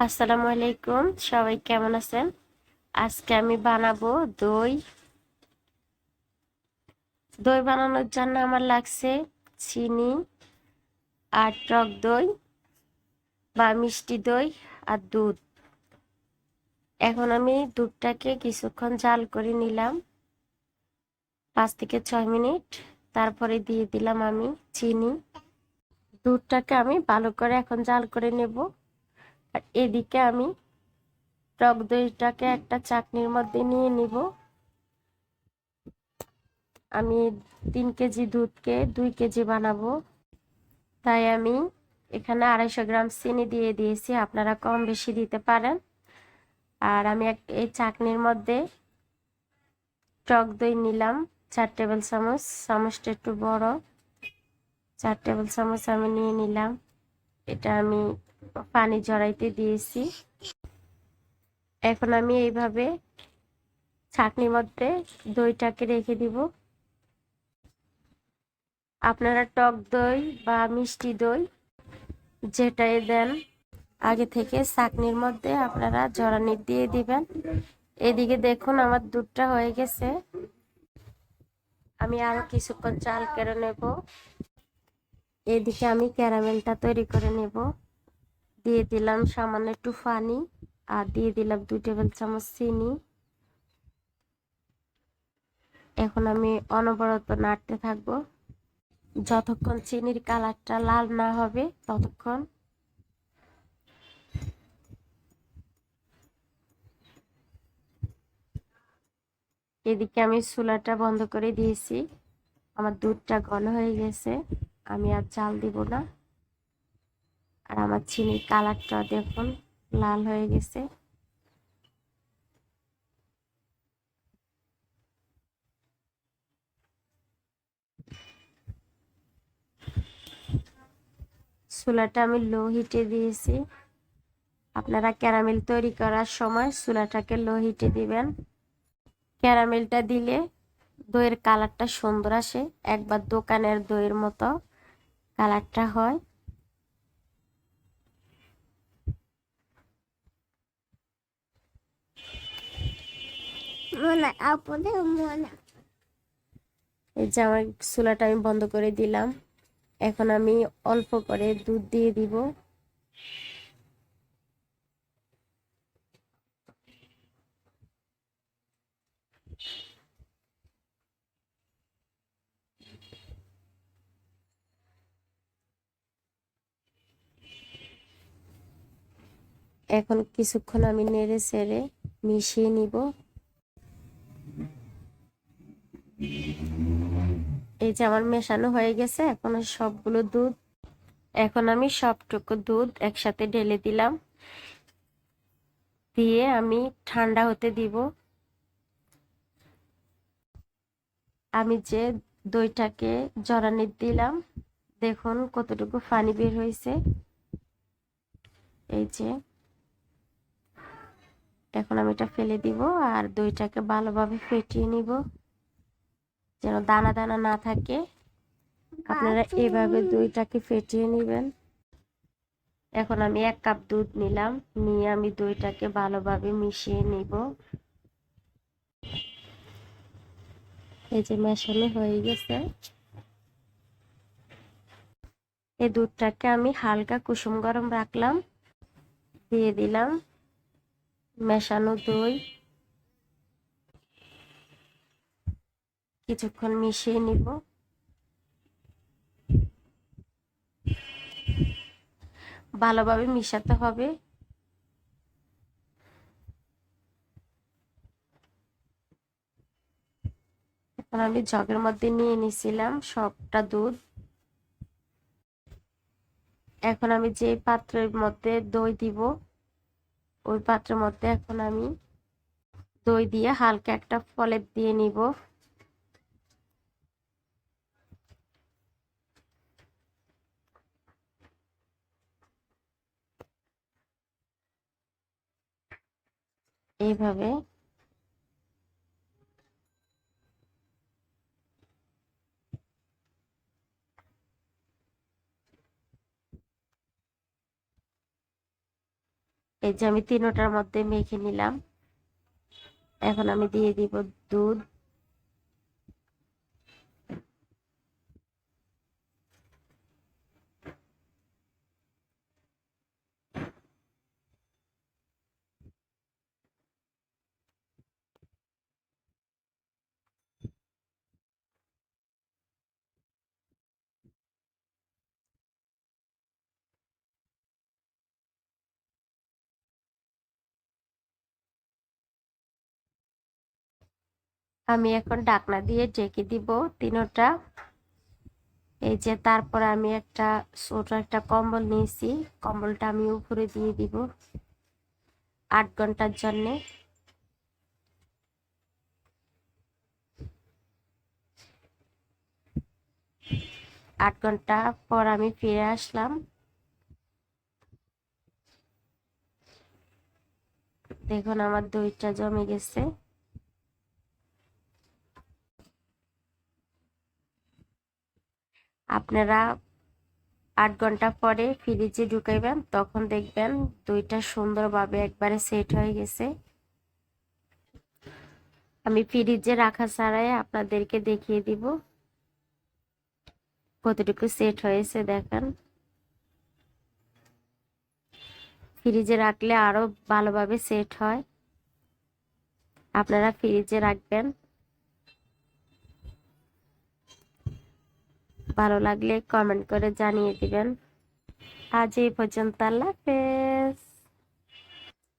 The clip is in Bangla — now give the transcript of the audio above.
আসসালামু আলাইকুম। সবাই কেমন আছেন? আজকে আমি বানাবো দই। দই বানানোর জন্য আমার লাগছে চিনি আর টক দই বা মিষ্টি দই আর দুধ। এখন আমি দুধটাকে কিছুক্ষণ জাল করে নিলাম, পাঁচ থেকে ছয় মিনিট। তারপরে দিয়ে দিলাম আমি চিনি। দুধটাকে আমি ভালো করে এখন জাল করে নেব। আর এদিকে আমি টক দইটাকে একটা চাটনির মধ্যে নিয়ে নিব। আমি তিন কেজি দুধকে দুই কেজি বানাবো। তাই আমি এখানে আড়াইশো গ্রাম চিনি দিয়ে দিয়েছি, আপনারা কম বেশি দিতে পারেন। আর আমি এক, এই চাটনির মধ্যে টক দই নিলাম, চার টেবিল চামচ, চামচটা একটু বড়। চার টেবিল চামচ আমি নিয়ে নিলাম। এটা আমি পানি জড়াইতে দিয়েছি। এখন আমি এইভাবে ছাকনির মধ্যে দইটাকে রেখে দিব। আপনারা টক দই বা মিষ্টি দই যেটাই দেন, আগে থেকে চাকনির মধ্যে আপনারা জড়ানি দিয়ে দিবেন। এদিকে দেখুন আমার দুধটা হয়ে গেছে। আমি আরও কিছুক্ষণ চাল কেড়ে নেব। এদিকে আমি ক্যারামেলটা তৈরি করে নেব। দিয়ে দিলাম সামান্য একটু পানি আর দিয়ে দিলাম দুই টেবিল চামচ চিনি। এখন আমি অনবরত নাড়তে থাকব। যতক্ষণ চিনির কালারটা লাল না হবে ততক্ষণ। এদিকে আমি চুলাটা বন্ধ করে দিয়েছি। আমার দুধটা ঘন হয়ে গেছে। আমি আর চাল দিব না। আর আমার চিনির কালারটা দেখুন, লাল হয়ে গেছে। চুলাটা আমি লো হিটে দিয়েছি। আপনারা ক্যারামেল তৈরি করার সময় চুলাটাকে লো হিটে দিবেন। ক্যারামেলটা দিলে দইয়ের কালারটা সুন্দর আসে, একবার দোকানের দইয়ের মতো কালারটা হয়। মনে আপদে এই যে আমার চুলাটা আমি বন্ধ করে দিলাম। এখন আমি অল্প করে দুধ দিয়ে দিব। এখন কিছুক্ষণ আমি নেড়ে চেড়ে মিশিয়ে নিব। এই যে আমার মেশানো হয়ে গেছে, এখন সবগুলো দুধ, এখন আমি সবটুকু দুধ একসাথে ঢেলে দিলাম। দিয়ে আমি ঠান্ডা হতে দিব। আমি যে দইটাকে জরানি দিলাম, দেখুন কতটুকু পানি বের হয়েছে। এই যে, এখন আমি এটা ফেলে দিব আর দইটাকে ভালোভাবে ফেটিয়ে নিব। যেন দানা দানা না থাকে। আপনারা এভাবে দইটাকে ফেটিয়ে নেবেন। এখন আমি এক কাপ দুধ নিলাম। নিয়ে আমি দইটাকে ভালোভাবে মিশিয়ে নিব। এই যে মেশানো হয়ে গেছে। এই দুধটাকে আমি হালকা কুসুম গরম রাখলাম। দিয়ে দিলাম। মেশানো দই। কিছুক্ষণ মিশিয়ে নিব। ভালোভাবে মিশাতে হবে। এখন আমি জগের মধ্যে নিয়ে নিছিলাম সবটা দুধ। এখন আমি যে পাত্রের মধ্যে দই দিব, ওই পাত্রের মধ্যে এখন আমি দই দিয়ে হালকা একটা ফলেপ দিয়ে নিব। এইভাবে। এই যে আমি তিনোটার মধ্যে মেখে নিলাম। এখন আমি দিয়ে দিব দুধ। আমি এখন ডাকনা দিয়ে ঢেকে দিব তিনোটা। এই যে তারপর আমি একটা ছোট একটা কম্বল নিয়েছি, কম্বলটা আমি উপরে দিয়ে দিব আট ঘণ্টার জন্যে। আট ঘণ্টা পর আমি ফিরে আসলাম। দেখুন আমার দইটা জমে গেছে। আপনারা আট ঘণ্টা পরে ফ্রিজে ঢুকাইবেন, তখন দেখবেন দইটা সুন্দরভাবে একবারে সেট হয়ে গেছে। আমি ফ্রিজে রাখা ছাড়াই আপনাদেরকে দেখিয়ে দিব কতটুকু সেট হয়েছে, দেখেন। ফ্রিজে রাখলে আরও ভালোভাবে সেট হয়। আপনারা ফ্রিজে রাখবেন। ভালো লাগলে কমেন্ট করে জানিয়ে দিবেন। আজ এই পর্যন্ত আল্লাহ হাফেজ।